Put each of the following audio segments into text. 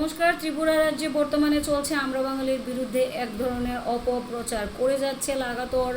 নমস্কার, ত্রিপুরা রাজ্যে বর্তমানে চলছে আমরা বাঙালির বিরুদ্ধে এক ধরনের অপপ্রচার। করে যাচ্ছে লাগাতর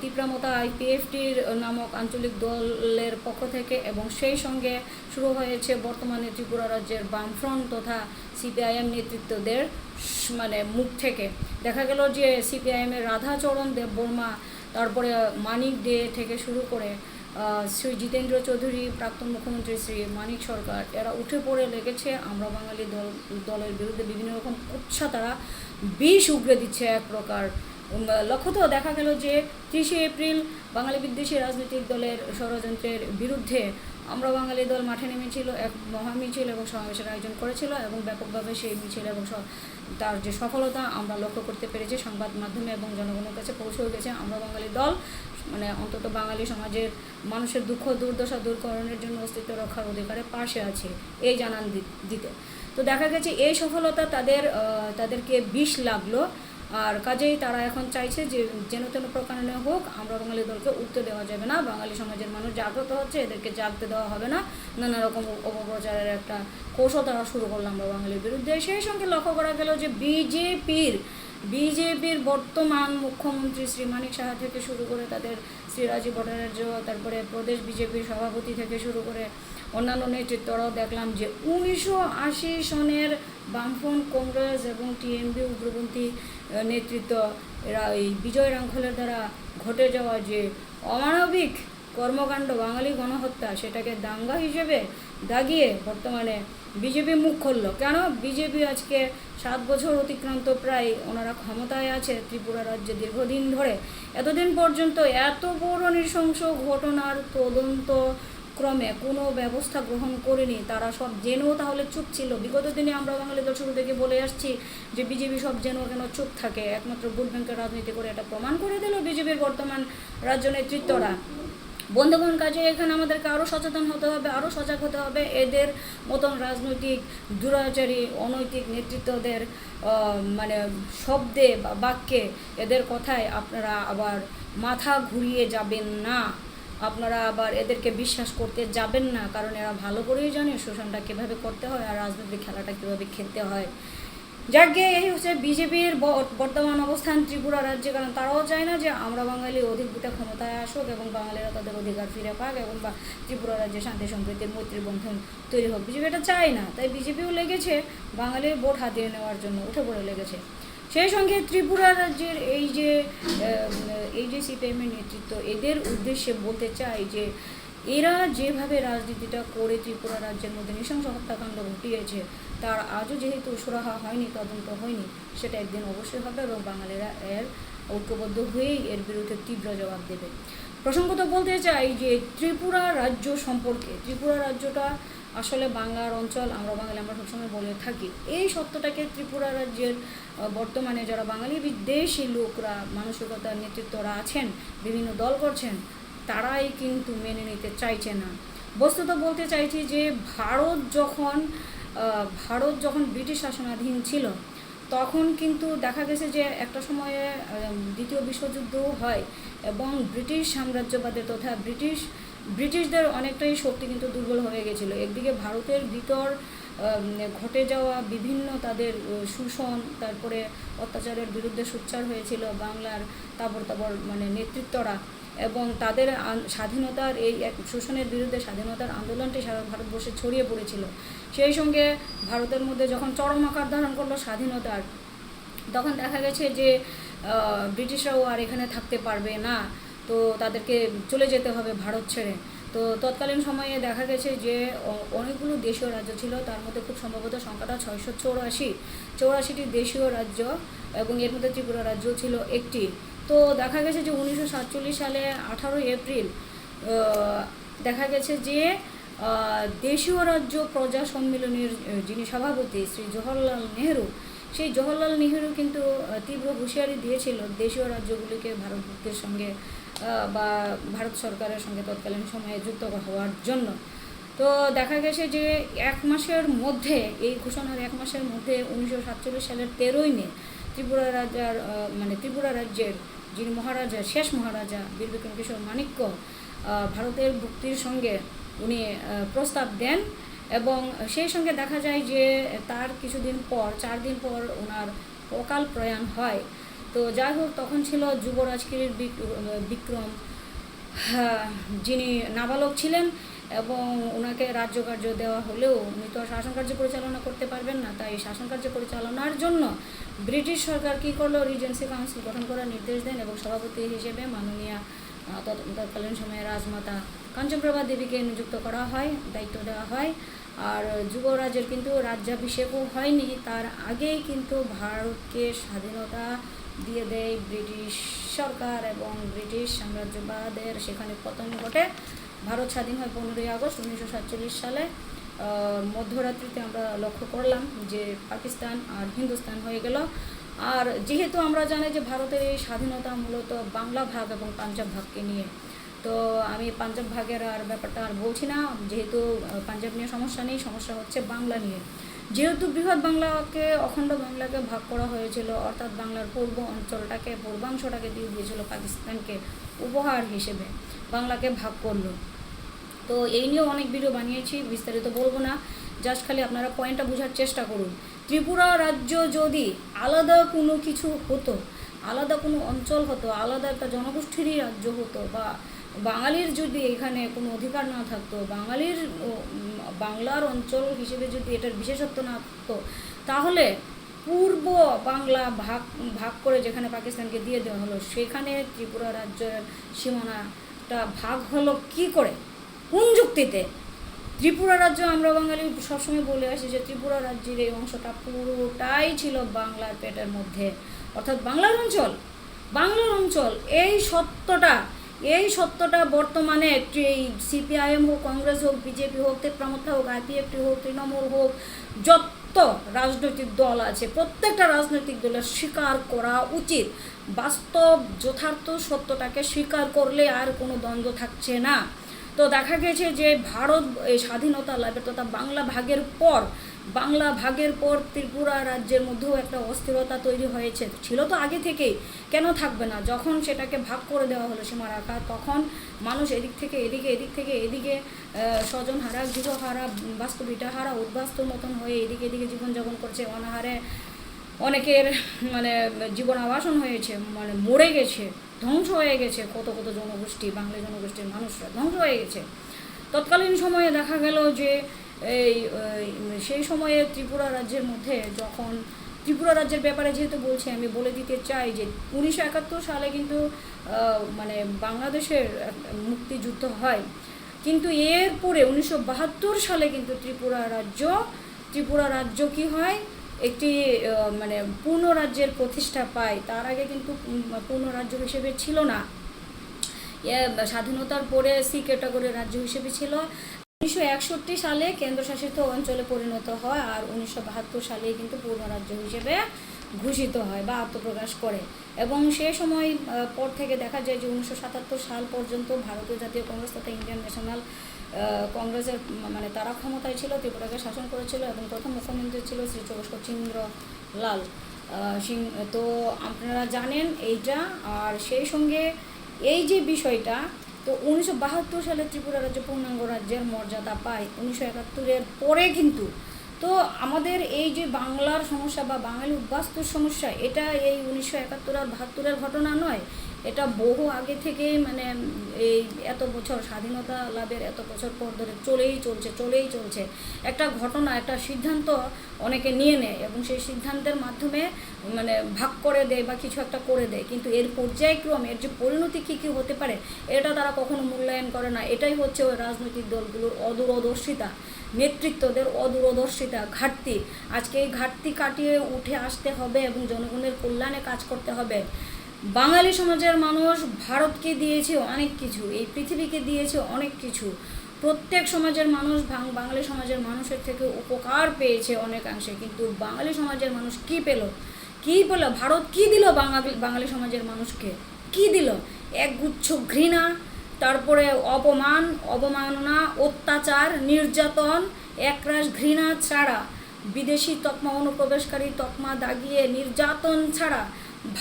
তিপ্রামতা আইপিএফটির নামক আঞ্চলিক দলের পক্ষ থেকে এবং সেই সঙ্গে শুরু হয়েছে বর্তমানে ত্রিপুরা রাজ্যের বামফ্রন্ট তথা সিপিআইএম নেতৃত্বদের মানে মুখ থেকে। দেখা গেল যে সিপিআইএমের রাধাচরণ দেব বর্মা তারপরে মানিক ডে থেকে শুরু করে শ্রী জিতেন্দ্র চৌধুরী, প্রাক্তন মুখ্যমন্ত্রী শ্রী মানিক সরকার, এরা উঠে পড়ে লেগেছে। আমরা বাঙালি দল, দলের বিরুদ্ধে বিভিন্ন রকম উৎসাহ তারা বিষ উগড়ে দিচ্ছে এক প্রকার। লক্ষ্য লক্ষ্যত দেখা গেল যে তিরিশে এপ্রিল বাঙালি বিদ্বেষী রাজনৈতিক দলের ষড়যন্ত্রের বিরুদ্ধে আমরা বাঙালি দল মাঠে নেমেছিল এক মহা মিছিল এবং সমাবেশের আয়োজন করেছিল এবং ব্যাপকভাবে সেই মিছিল এবং তার যে সফলতা আমরা লক্ষ্য করতে পেরেছি সংবাদ মাধ্যমে এবং জনগণের কাছে পৌঁছেও গেছে। আমরা বাঙালি দল মানে অন্তত বাঙালি সমাজের মানুষের দুঃখ, দুর্দশা দূরকরণের জন্য অস্তিত্ব রক্ষার অধিকারে পাশে আছে, এই জানান দিতে। তো দেখা গেছে এই সফলতা তাদের তাদেরকে বিষ লাগল। আর কাজেই তারা এখন চাইছে যে যেন তেন প্রকারণে হোক, আমরা বাঙালি দলকে উঠতে দেওয়া যাবে না, বাঙালি সমাজের মানুষ জাগ্রত হচ্ছে, এদেরকে জাগতে দেওয়া হবে না, নানা রকম অপপ্রচারের একটা কৌশল তারা শুরু করল আমরা বাঙালির বিরুদ্ধে। সেই সঙ্গে লক্ষ্য করা গেল যে বিজেপির বিজেপির বর্তমান মুখ্যমন্ত্রী শ্রী মানিক সাহা থেকে শুরু করে তাদের শ্রী রাজীব ভট্টাচার্য, তারপরে প্রদেশ বিজেপির সভাপতি থেকে শুরু করে অন্যান্য নেতৃত্বরাও দেখলাম যে উনিশশো আশি সনের বামফ্রন্ট কংগ্রেস এবং টিএমবি উগ্রপন্থী নেতৃত্ব এরা এই বিজয় রাঙ্খলের দ্বারা ঘটে যাওয়া যে অমানবিক কর্মকাণ্ড বাঙালি গণহত্যা, সেটাকে দাঙ্গা হিসেবে দাগিয়ে বর্তমানে বিজেপি মুখ খুলল। কেন? বিজেপি আজকে সাত বছর অতিক্রান্ত প্রায় ওনারা ক্ষমতায় আছে ত্রিপুরা রাজ্যে দীর্ঘদিন ধরে। এতদিন পর্যন্ত এত বড় নৃশংস ঘটনার তদন্ত ক্রমে কোনো ব্যবস্থা গ্রহণ করেনি তারা সব জেনেও তাহলে চুপ ছিল। বিগত দিনে আমরা বাঙালি থেকে বলে আসছি যে বিজেপি সব জেনেও কেন চুপ থাকে। একমাত্র ভোট ব্যাংকের রাজনীতি করে এটা প্রমাণ করে দিল বিজেপির বর্তমান রাজ্য নেতৃত্বরা। বন্ধুগণ কাজে এখানে আমাদেরকে আরও সচেতন হতে হবে আরও সজাগ হতে হবে। এদের মতন রাজনৈতিক দুরাচারী, অনৈতিক নেতৃত্বদের মানে শব্দে বা বাক্যে এদের কথায় আপনারা আবার মাথা ঘুরিয়ে যাবেন না। আপনারা আবার এদেরকে বিশ্বাস করতে যাবেন না, কারণ এরা ভালো করেই জানে শোষণটা কীভাবে করতে হয় আর রাজনৈতিক খেলাটা কীভাবে খেলতে হয়। যাকে এই হচ্ছে বিজেপির বর্তমান অবস্থান ত্রিপুরা রাজ্যে, কারণ তারাও চায় না যে আমরা বাঙালি অধিকভূত ক্ষমতায় আসুক এবং বাঙালিরা তাদের অধিকার ফিরে পাক এবং বা ত্রিপুরা রাজ্যে শান্তি সম্প্রীতির মৈত্রী বন্ধন তৈরি হোক। বিজেপি এটা চায় না, তাই বিজেপিও লেগেছে বাঙালির ভোট হাতিয়ে নেওয়ার জন্য, উঠে পড়ে লেগেছে। সেই সঙ্গে ত্রিপুরা রাজ্যের এই যে এই যে সিপিএমের নেতৃত্ব, এদের উদ্দেশ্যে বলতে চাই যে, এরা যেভাবে রাজনীতিটা করে ত্রিপুরা রাজ্যের মধ্যে নৃশংস হত্যাকাণ্ড ঘটিয়েছে, তার আজও যেহেতু সুরাহা হয়নি, তদন্ত হয়নি, সেটা একদিন অবশ্যই হবে এবং বাঙালিরা এর ঐক্যবদ্ধ হয়েই এর বিরুদ্ধে তীব্র জবাব দেবে। প্রসঙ্গত বলতে চাই যে, ত্রিপুরা রাজ্য সম্পর্কে, ত্রিপুরা রাজ্যটা আসলে বাংলার অঞ্চল, আমরা বাঙালি, আমরা সবসময় বলে থাকি। এই সত্যটাকে ত্রিপুরা রাজ্যের বর্তমানে যারা বাঙালি বিদেশি লোকরা, মানসিকতার নেতৃত্বরা আছেন, বিভিন্ন দল করছেন, তারাই কিন্তু মেনে নিতে চাইছে না। বস্তুত বলতে চাইছি যে, ভারত যখন ভারত যখন ব্রিটিশ শাসনাধীন ছিল, তখন কিন্তু দেখা গেছে যে, একটা সময়ে দ্বিতীয় বিশ্বযুদ্ধও হয় এবং ব্রিটিশ সাম্রাজ্যবাদের তথা ব্রিটিশ ব্রিটিশদের অনেকটাই শক্তি কিন্তু দুর্বল হয়ে গেছিল। একদিকে ভারতের ভিতর ঘটে যাওয়া বিভিন্ন তাদের শোষণ, তারপরে অত্যাচারের বিরুদ্ধে সোচ্চার হয়েছিল বাংলার তাবর তাবর মানে নেতৃত্বরা এবং তাদের স্বাধীনতার এই এক, শোষণের বিরুদ্ধে স্বাধীনতার আন্দোলনটি সারা ভারতবর্ষে ছড়িয়ে পড়েছিল। সেই সঙ্গে ভারতের মধ্যে যখন চরম আকার ধারণ করল স্বাধীনতার, তখন দেখা গেছে যে ব্রিটিশরাও আর এখানে থাকতে পারবে না। তো তাদেরকে চলে যেতে হবে ভারত ছেড়ে। তো তৎকালীন সময়ে দেখা গেছে যে অনেকগুলো দেশীয় রাজ্য ছিল, তার মধ্যে খুব সম্ভবত সংখ্যাটা ছয়শো চৌরাশি। চৌরাশিটি দেশীয় রাজ্য এবং এর মধ্যে ত্রিপুরা রাজ্য ছিল একটি। তো দেখা গেছে যে, উনিশশো সাতচল্লিশ সালে আঠারোই এপ্রিল দেখা গেছে যে দেশীয় রাজ্য প্রজা সম্মেলনের যিনি সভাপতি শ্রী জওহরলাল নেহেরু, সেই জওহরলাল নেহেরু কিন্তু তীব্র হুঁশিয়ারি দিয়েছিল দেশীয় রাজ্যগুলিকে ভারতের সঙ্গে বা ভারত সরকারের সঙ্গে তৎকালীন সময়ে যুক্ত হওয়ার জন্য। তো দেখা গেছে যে এক মাসের মধ্যে, এই ঘোষণার এক মাসের মধ্যে উনিশশো সাতচল্লিশ সালের তেরোই মে ত্রিপুরা রাজার মানে ত্রিপুরা রাজ্যের যিনি মহারাজা, শেষ মহারাজা বীর বিক্রম কিশোর মাণিক্য ভারতের ভুক্তির সঙ্গে উনি প্রস্তাব দেন এবং সেই সঙ্গে দেখা যায় যে তার কিছুদিন পর, চার দিন পর ওনার অকাল প্রয়াণ হয়। তো যাই হোক তখন ছিল যুবরাজগিরির বিক- বিক্রম হ্যাঁ, যিনি নাবালক ছিলেন এবং ওনাকে রাজ্য কার্য দেওয়া হলেও উনি তো শাসন কার্য পরিচালনা করতে পারবেন না। তাই শাসন কার্য পরিচালনার জন্য ব্রিটিশ সরকার কী করল? রিজেন্সি কাউন্সিল গঠন করার নির্দেশ দেন এবং সভাপতি হিসেবে মাননীয় তৎকালীন সময়ে রাজমাতা কাঞ্চনপ্রভা দেবীকে নিযুক্ত করা হয় দায়িত্ব দেওয়া হয়। আর যুবরাজের কিন্তু রাজ্যাভিষেকও হয়নি। তার আগেই কিন্তু ভারতকে স্বাধীনতা দিয়ে দেয় ব্রিটিশ সরকার এবং ব্রিটিশ সাম্রাজ্যবাদের সেখানে পতন ঘটে। ভারত স্বাধীন হয় পনেরোই আগস্ট উনিশশো সাতচল্লিশ সালে। মধ্যরাত্রিতে আমরা লক্ষ্য করলাম যে পাকিস্তান আর হিন্দুস্তান হয়ে গেল। আর যেহেতু আমরা জানি যে ভারতের এই স্বাধীনতা মূলত বাংলা ভাগ এবং পাঞ্জাব ভাগকে নিয়ে, তো আমি পাঞ্জাব ভাগের আর ব্যাপারটা আর বলছি না। যেহেতু পাঞ্জাব নিয়ে সমস্যা নেই, সমস্যা হচ্ছে বাংলা নিয়ে। যেহেতু বৃহৎ বাংলাকে, অখণ্ড বাংলাকে ভাগ করা হয়েছিল, অর্থাৎ বাংলার পূর্ব অঞ্চলটাকে, পূর্বাংশটাকে দিয়ে দিয়েছিল পাকিস্তানকে উপহার হিসেবে বাংলাকে ভাগ করল। তো এই নিয়েও অনেক ভিডিও বানিয়েছি, বিস্তারিত বলব না জাস্ট খালি আপনারা পয়েন্টটা বোঝার চেষ্টা করুন। ত্রিপুরা রাজ্য যদি আলাদা কোনো কিছু হতো, আলাদা কোনো অঞ্চল হতো, আলাদা একটা জনগোষ্ঠীরই রাজ্য হতো বা বাঙালির যদি এখানে কোনো অধিকার না থাকতো, বাঙালির বাংলার অঞ্চল হিসেবে যদি এটার বিশেষত্ব না থাকতো, তাহলে পূর্ব বাংলা ভাগ ভাগ করে যেখানে পাকিস্তানকে দিয়ে দেওয়া হলো, সেখানে ত্রিপুরা রাজ্যের সীমানাটা ভাগ হলো কি করে? কোন যুক্তিতে? ত্রিপুরা রাজ্য আমরা বাঙালি সবসময় বলে আসি যে ত্রিপুরা রাজ্যের এই অংশটা পুরোটাই ছিল বাংলার পেটের মধ্যে। অর্থাৎ বাংলার অঞ্চল বাংলার অঞ্চল, এই সত্যটা এই সত্যটা বর্তমানে এই সিপিআইএম হোক, কংগ্রেস হোক, বিজেপি হোক তেপ্রামথা হোক, আইপিএফটি হোক, তৃণমূল হোক, যত রাজনৈতিক দল আছে, প্রত্যেকটা রাজনৈতিক দলের স্বীকার করা উচিত। বাস্তব, যথার্থ সত্যটাকে স্বীকার করলে আর কোনো দ্বন্দ্ব থাকছে না। তো দেখা গেছে যে ভারত, এই স্বাধীনতা লাভের তথা বাংলা ভাগের পর বাংলা ভাগের পর ত্রিপুরা রাজ্যের মধ্যেও একটা অস্থিরতা তৈরি হয়েছে। ছিল তো আগে থেকেই, কেন থাকবে না? যখন সেটাকে ভাগ করে দেওয়া হলো সীমারেখা তখন মানুষ এদিক থেকে এদিকে, এদিক থেকে এদিকে স্বজন হারা, গৃহ হারা বাস্তবিটা হারা, উদ্বাস্তুর মতন হয়ে এদিকে এদিকে জীবনযাপন করছে। অনাহারে অনেকের মানে জীবন আবাসন হয়েছে মানে মরে গেছে, ধ্বংস হয়ে গেছে। কত কত জনগোষ্ঠী, বাংলা জনগোষ্ঠীর মানুষরা ধ্বংস হয়ে গেছে। তৎকালীন সময়ে দেখা গেল যে এই সেই সময়ে ত্রিপুরা রাজ্যের মধ্যে যখন, ত্রিপুরা রাজ্যের ব্যাপারে যেহেতু বলছি, আমি বলে দিতে চাই যে উনিশশো একাত্তর সালে কিন্তু মানে বাংলাদেশের মুক্তিযুদ্ধ হয়। কিন্তু এরপরে উনিশশো বাহাত্তর সালে কিন্তু ত্রিপুরা রাজ্য ত্রিপুরা রাজ্য কি হয়? একটি মানে পূর্ণ রাজ্যের প্রতিষ্ঠা পায়। তার আগে কিন্তু পূর্ণ রাজ্য হিসেবে ছিল না। স্বাধীনতার পরে সি ক্যাটাগরির রাজ্য হিসেবে ছিল। উনিশশো একষট্টি সালে কেন্দ্রশাসিত অঞ্চলে পরিণত হয় আর উনিশশো বাহাত্তর সালে কিন্তু পূর্ণ রাজ্য হিসেবে ঘোষিত হয় বা আত্মপ্রকাশ করে। এবং সে সময় পর থেকে দেখা যায় যে উনিশশো সাতাত্তর সাল পর্যন্ত ভারতীয় জাতীয় কংগ্রেস তথা ইন্ডিয়ান ন্যাশনাল কংগ্রেসের মানে তারা ক্ষমতায় ছিল, ত্রিপুরাকে শাসন করেছিল এবং প্রথম মুখ্যমন্ত্রী ছিল শ্রী চন্দ্র লাল সিং। তো আপনারা জানেন এইটা। আর সেই সঙ্গে এই যে বিষয়টা তো উনিশশো বাহাত্তর সালে ত্রিপুরা রাজ্য পূর্ণাঙ্গ রাজ্যের মর্যাদা পায়, উনিশশো একাত্তরের পরে কিন্তু। তো আমাদের এই যে বাংলার সমস্যা বা বাঙালি উদ্বাস্তুর সমস্যা, এটা এই উনিশশো একাত্তর আর বাহাত্তরের ঘটনা নয় এটা বহু আগে থেকেই মানে এই এত বছর স্বাধীনতা লাভের এত বছর পর ধরে চলেই চলছে চলেই চলছে। একটা ঘটনা, একটা সিদ্ধান্ত অনেকে নিয়ে নেয় এবং সেই সিদ্ধান্তের মাধ্যমে মানে ভাগ করে দেয় বা কিছু একটা করে দেয়। কিন্তু এর পর্যায়ক্রম, এর যে পরিণতি কী কী হতে পারে, এটা তারা কখনো মূল্যায়ন করে না। এটাই হচ্ছে ওই রাজনৈতিক দলগুলোর অদূরদর্শিতা, নেতৃত্বদের অদূরদর্শিতা, ঘাটতি। আজকে এই ঘাটতি কাটিয়ে উঠে আসতে হবে এবং জনগণের কল্যাণে কাজ করতে হবে। বাঙালি সমাজের মানুষ ভারতকে দিয়েছে অনেক কিছু, এই পৃথিবীকে দিয়েছে অনেক কিছু। প্রত্যেক সমাজের মানুষ বাঙালি সমাজের মানুষের থেকে উপকার পেয়েছে অনেকাংশে, কিন্তু বাঙালি সমাজের মানুষ কি পেল? কি পেল? ভারত কি দিল বাঙালি বাঙালি সমাজের মানুষকে? কি দিল? একগুচ্ছ ঘৃণা, তারপরে অপমান, অবমাননা, অত্যাচার, নির্যাতন, একরাশ ঘৃণা ছাড়া, বিদেশি তকমা অনুপ্রবেশকারী তকমা দাগিয়ে নির্যাতন ছাড়া,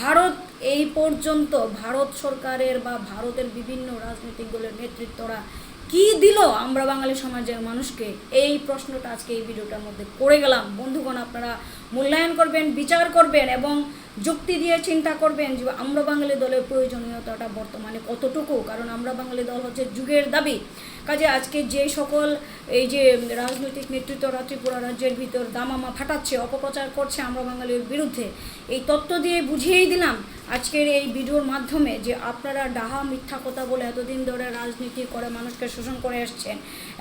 ভারত এই পর্যন্ত ভারত সরকারের বা ভারতের বিভিন্ন রাজনৈতিক দলের নেতৃত্বরা কি দিল আমরা বাঙালি সমাজের মানুষকে? এই প্রশ্নটা আজকে এই ভিডিওটার মধ্যে করে গেলাম। বন্ধুগণ, আপনারা মূল্যায়ন করবেন, বিচার করবেন এবং যুক্তি দিয়ে চিন্তা করবেন যে আমরা বাঙালি দলের প্রয়োজনীয়তাটা বর্তমানে কতটুকু? কারণ আমরা বাঙালি দল হচ্ছে যুগের দাবি। কাজে আজকে যে সকল এই যে রাজনৈতিক নেতৃত্বরা ত্রিপুরা রাজ্যের ভিতর দামামা ফাটাচ্ছে, অপপ্রচার করছে আমরা বাঙালির বিরুদ্ধে, এই তত্ত্ব দিয়ে বুঝিয়েই দিলাম। আজকের এই ভিডিওর মাধ্যমে যে আপনারা ডাহা মিথ্যা কথা বলে এতদিন ধরে রাজনীতি করে মানুষকে শোষণ করে আসছেন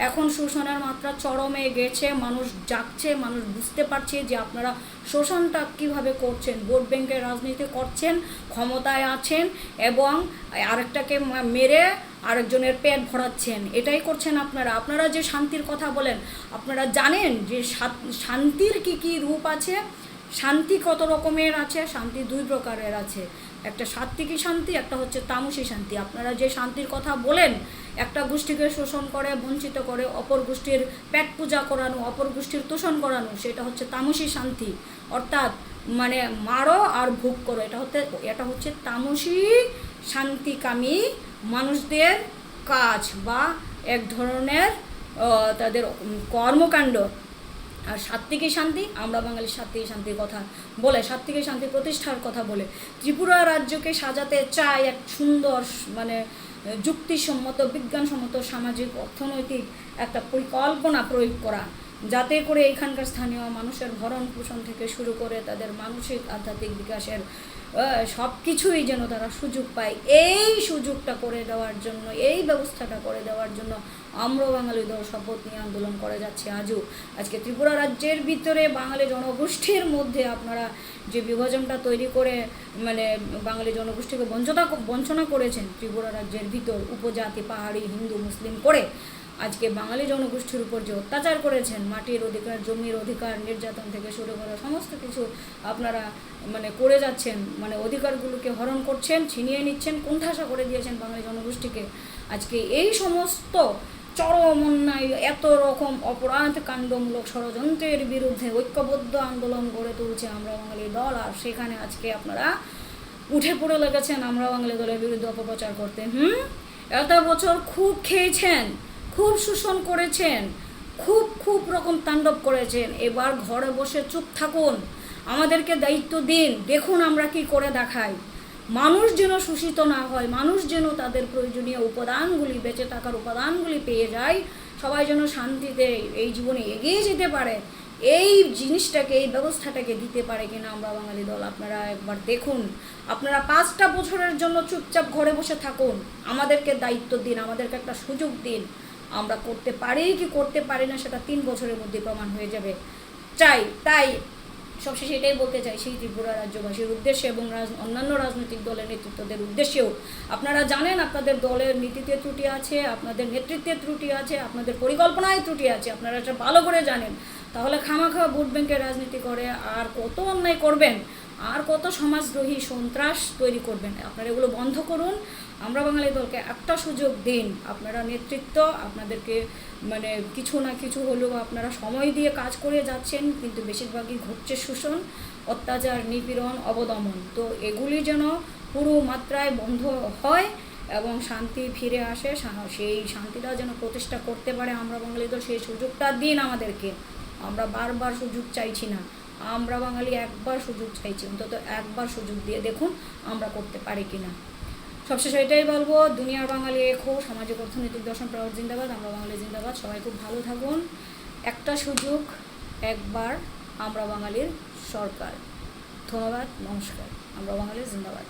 এখন শোষণের মাত্রা চরমে গেছে, মানুষ জাগছে মানুষ বুঝতে পারছে যে আপনারা শোষণটা কীভাবে করছেন, ভোট ব্যাংকের রাজনীতি করছেন, ক্ষমতায় আছেন এবং আরেকটাকে মেরে আরেকজনের পেট ভরাচ্ছেন, এটাই করছেন আপনারা। আপনারা যে শান্তির কথা বলেন, আপনারা জানেন যে শান্তির কি কি রূপ আছে? শান্তি কত রকমের আছে? শান্তি দুই প্রকারের আছে। একটা সাত্বিকী শান্তি, একটা হচ্ছে তামসী শান্তি। আপনারা যে শান্তির কথা বলেন, একটা গোষ্ঠীকে শোষণ করে, বঞ্চিত করে, অপর গোষ্ঠীর পেট পূজা করানো, অপর গোষ্ঠীর তোষণ করানো, সেটা হচ্ছে তামসী শান্তি। অর্থাৎ মানে মারো আর ভোগ করো, এটা হচ্ছে এটা হচ্ছে তামসী শান্তিকামী মানুষদের কাজ বা এক ধরনের তাদের কর্মকাণ্ড। আর সাত্বিকী শান্তি, আমরা বাঙালি সাত্বিকী শান্তির কথা বলে সাত্বিকী শান্তি প্রতিষ্ঠার কথা বলে। ত্রিপুরা রাজ্যকে সাজাতে চায় এক সুন্দর মানে যুক্তিসম্মত, বিজ্ঞানসম্মত, সামাজিক, অর্থনৈতিক একটা পরিকল্পনা প্রয়োগ করা। যাতে করে এখানকার স্থানীয় মানুষের ভরণ পোষণ থেকে শুরু করে তাদের মানসিক, আধ্যাত্মিক বিকাশের সব কিছুই যেন তারা সুযোগ পায়। এই সুযোগটা করে দেওয়ার জন্য, এই ব্যবস্থাটা করে দেওয়ার জন্য আমরা বাঙালি শপথ নিয়ে আন্দোলন করে যাচ্ছে আজও। আজকে ত্রিপুরা রাজ্যের ভিতরে বাঙালি জনগোষ্ঠীর মধ্যে আপনারা যে বিভাজনটা তৈরি করে মানে বাঙালি জনগোষ্ঠীকে বঞ্চনা বঞ্চনা করেছেন ত্রিপুরা রাজ্যের ভিতর উপজাতি, পাহাড়ি, হিন্দু, মুসলিম করে, আজকে বাঙালি জনগোষ্ঠীর উপর যে অত্যাচার করেছেন, মাটির অধিকার, জমির অধিকার, নির্যাতন থেকে শুরু করা সমস্ত কিছু আপনারা মানে করে যাচ্ছেন মানে অধিকারগুলোকে হরণ করছেন, ছিনিয়ে নিচ্ছেন, কুণ্ঠাসা করে দিয়েছেন বাঙালি জনগোষ্ঠীকে। আজকে এই সমস্ত চরম অন্যায় এত রকম অপরাধ, কাণ্ডমূলক ষড়যন্ত্রের বিরুদ্ধে ঐক্যবদ্ধ আন্দোলন গড়ে তুলছে আমরা বাঙালি দল। আর সেখানে আজকে আপনারা উঠে পড়ে লেগেছেন আমরা বাঙালি দলের বিরুদ্ধে অপপ্রচার করতে। হুম? এত বছর খুব খেয়েছেন, খুব শোষণ করেছেন, খুব খুব রকম তাণ্ডব করেছেন। এবার ঘরে বসে চুপ থাকুন, আমাদেরকে দায়িত্ব দিন, দেখুন আমরা কি করে দেখাই। মানুষ যেন শোষিত না হয়, মানুষ যেন তাদের প্রয়োজনীয় উপাদানগুলি বেঁচে থাকার উপাদানগুলি পেয়ে যায়, সবাই যেন শান্তিতে এই জীবনে এগিয়ে যেতে পারে। এই জিনিসটাকে, এই ব্যবস্থাটাকে দিতে পারে কিনা আমরা বাঙালি দল, আপনারা একবার দেখুন। আপনারা পাঁচটা বছরের জন্য চুপচাপ ঘরে বসে থাকুন। আমাদেরকে দায়িত্ব দিন, আমাদেরকে একটা সুযোগ দিন। আমরা করতে পারি কি করতে পারি না, সেটা তিন বছরের মধ্যে প্রমাণ হয়ে যাবে। চাই, তাই সবশেষে এটাই বলতে চাই, সেই ত্রিপুরা রাজ্যবাসীর উদ্দেশ্যে এবং অন্যান্য রাজনৈতিক দলের নেতৃত্বদের উদ্দেশ্যেও। আপনারা জানেন আপনাদের দলের নীতিতে ত্রুটি আছে, আপনাদের নেতৃত্বে ত্রুটি আছে, আপনাদের পরিকল্পনায় ত্রুটি আছে, আপনারা এটা ভালো করে জানেন। তাহলে খামাখা ভোট ব্যাংকের রাজনীতি করে, আর কত অন্যায় করবেন? আর কত সমাজদ্রোহী সন্ত্রাস তৈরি করবেন? আপনারা এগুলো বন্ধ করুন আমরা বাঙালি দলকে একটা সুযোগ দিন। আপনারা নেতৃত্ব, আপনাদেরকে মানে কিছু না কিছু হলেও আপনারা সময় দিয়ে কাজ করে যাচ্ছেন, কিন্তু বেশিরভাগই ঘটছে শোষণ, অত্যাচার, নিপীড়ন, অবদমন। তো এগুলি যেন পুরো মাত্রায় বন্ধ হয় এবং শান্তি ফিরে আসে সেই শান্তিটা যেন প্রতিষ্ঠা করতে পারে আমরা বাঙালি দল, সেই সুযোগটা দিন আমাদেরকে। আমরা বারবার সুযোগ চাইছি না। আমরা বাঙালি একবার সুযোগ চাইছি, অন্তত একবার সুযোগ দিয়ে দেখুন আমরা করতে পারি কিনা। সবশেষে এটাই বলব, দুনিয়ার বাঙালি এখো সামাজিক অর্থনৈতিক দর্শন প্রায়র জিন্দাবাদ, আমরা বাঙালি জিন্দাবাদ, সবাই খুব ভালো থাকুন। একটা সুযোগ, একবার আমরা বাঙালির সরকার। ধন্যবাদ, নমস্কার, আমরা বাঙালি জিন্দাবাদ।